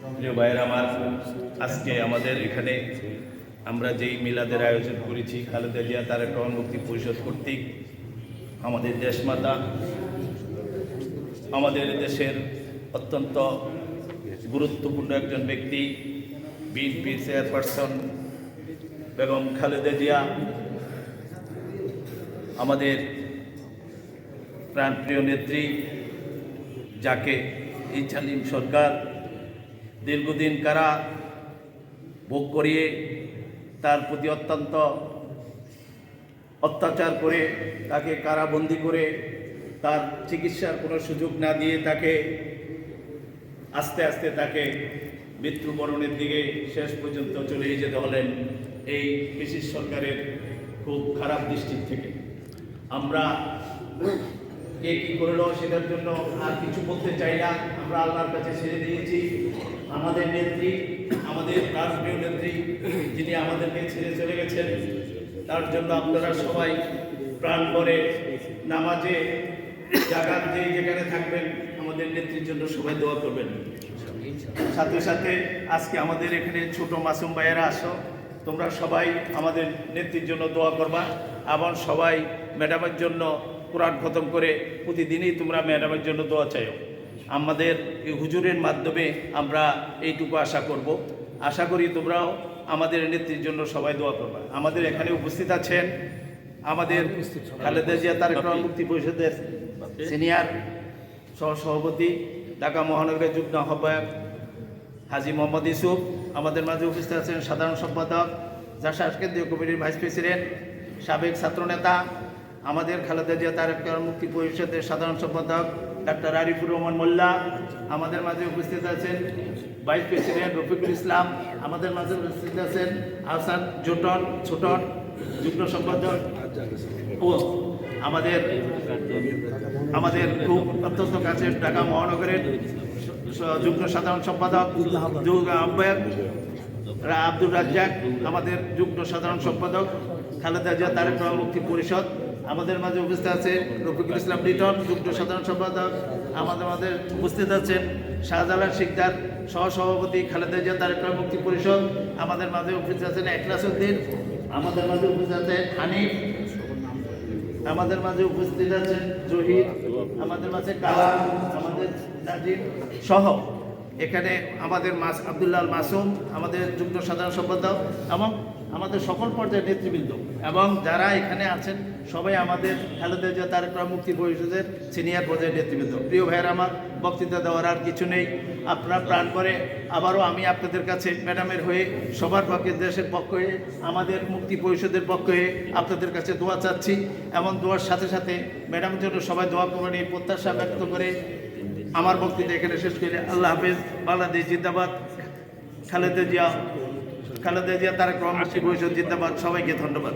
প্রিয় ভাইয়ের আমার আজকে আমাদের এখানে আমরা যেই মিলাদের আয়োজন করেছি, খালেদা জিয়া তারেক রহমান মুক্তি পরিষদ কর্তৃক আমাদের দেশমাতা, আমাদের দেশের অত্যন্ত গুরুত্বপূর্ণ একজন ব্যক্তি বিএনপি চেয়ারপারসন বেগম খালেদা জিয়া, আমাদের প্রাণপ্রিয় নেত্রী, যাকে এই সরকার দীর্ঘদিন কারা ভোগ করিয়ে তার প্রতি অত্যন্ত অত্যাচার করে তাকে কারাবন্দি করে তার চিকিৎসার কোনো সুযোগ না দিয়ে তাকে আস্তে আস্তে তাকে মৃত্যুবরণের দিকে শেষ পর্যন্ত চলে যেতে হলেন এই ব্রিটিশ সরকারের খুব খারাপ দৃষ্টির থেকে। আমরা কে কি করল সেটার জন্য আর কিছু বলতে চাই না। আমরা আল্লাহর কাছে ছেড়ে দিয়েছি। আমাদের নেত্রী, আমাদের রাষ্ট্রীয় নেত্রী, যিনি আমাদেরকে ছেড়ে চলে গেছেন, তার জন্য আপনারা সবাই প্রাণ করে নামাজে, জাগাত যে যেখানে থাকবেন, আমাদের নেত্রীর জন্য সবাই দোয়া করবেন। সাথে সাথে আজকে আমাদের এখানে ছোট মাসুম ভাইয়েরা আসো। তোমরা সবাই আমাদের নেত্রীর জন্য দোয়া করবা। আবার সবাই ম্যাডামের জন্য কোরআন খতম করে প্রতিদিনই তোমরা ম্যাডামের জন্য দোয়া চাইও। আমাদের এই হুজুরের মাধ্যমে আমরা এইটুকু আশা করব। আশা করি তোমরাও আমাদের নেত্রীর জন্য সবাই দোয়া করবা। আমাদের এখানে উপস্থিত আছেন আমাদের খালেদা জিয়া তারেক রহমান মুক্তি পরিষদের সিনিয়র সহসভাপতি ঢাকা মহানগরের যুগ্ম আহ্বায়ক হাজি মোহাম্মদ ইউসুফ আমাদের মাঝে উপস্থিত আছেন সাধারণ সম্পাদক জাসাস কেন্দ্রীয় কমিটির ভাইস প্রেসিডেন্ট সাবেক ছাত্রনেতা আমাদের খালেদা জিয়া, তারেক মুক্তি পরিষদের সাধারণ সম্পাদক, ডাক্তার আরিফুর রহমান মোল্লা আমাদের মাঝে উপস্থিত আছেন, ভাইস প্রেসিডেন্ট রফিকুল ইসলাম আমাদের মাঝে উপস্থিত আছেন আহসান জোটন, ছোটন, যুগ্ম সম্পাদক, ও আমাদের আমাদের খুব অত্যন্ত কাছে ঢাকা মহানগরের যুগ্ম সাধারণ সম্পাদক আহ্বায়ক আব্দুর রাজ্জাক, আমাদের যুগ্ম সাধারণ সম্পাদক, খালেদা জিয়া, তারেক মুক্তি পরিষদ আমাদের মাঝে উপস্থিত আছে রফিকুল ইসলাম লিটন যুগ্ম সাধারণ সম্পাদক। আমাদের মাঝে উপস্থিত আছেন শাহজালাল শিকদার, সহসভাপতি খালেদা জিয়া রহমান মুক্তি পরিষদ। আমাদের মাঝে উপস্থিত আছেন একলাস উদ্দিন। আমাদের মাঝে উপস্থিত আছেন হানিফ। আমাদের মাঝে উপস্থিত আছেন জহির। আমাদের মাঝে কালাম, আমাদের নাজিম সহ। এখানে আমাদের মাস আবদুল্লাহ মাসুম, আমাদের যুগ্ম সাধারণ সম্পাদক এবং আমাদের সকল পর্যায়ের নেতৃবৃন্দ এবং যারা এখানে আছেন, সবাই আমাদের খালেদা জিয়া, তারেক মুক্তি পরিষদের সিনিয়র পর্যায়ের নেতৃবৃন্দ। প্রিয় ভাইয়ের আমার, বক্তৃতা দেওয়ার আর কিছু নেই। আপনারা প্রাণ করে আবারও আমি আপনাদের কাছে, ম্যাডামের হয়ে, সবার পক্ষে, দেশের পক্ষ হয়ে, আমাদের মুক্তি পরিষদের পক্ষ হয়ে আপনাদের কাছে দোয়া চাচ্ছি। এবং দোয়ার সাথে সাথে ম্যাডামের জন্য সবাই দোয়া করবেন এই প্রত্যাশা ব্যক্ত করে আমার বক্তৃতা এখানে শেষ করে। আল্লাহ হাফেজ, বাংলাদেশ জিন্দাবাদ। খালেদা জিয়া খালেদা জিয়া তারেক রহমান শেখ জিন্দাবাদ সবাইকে ধন্যবাদ।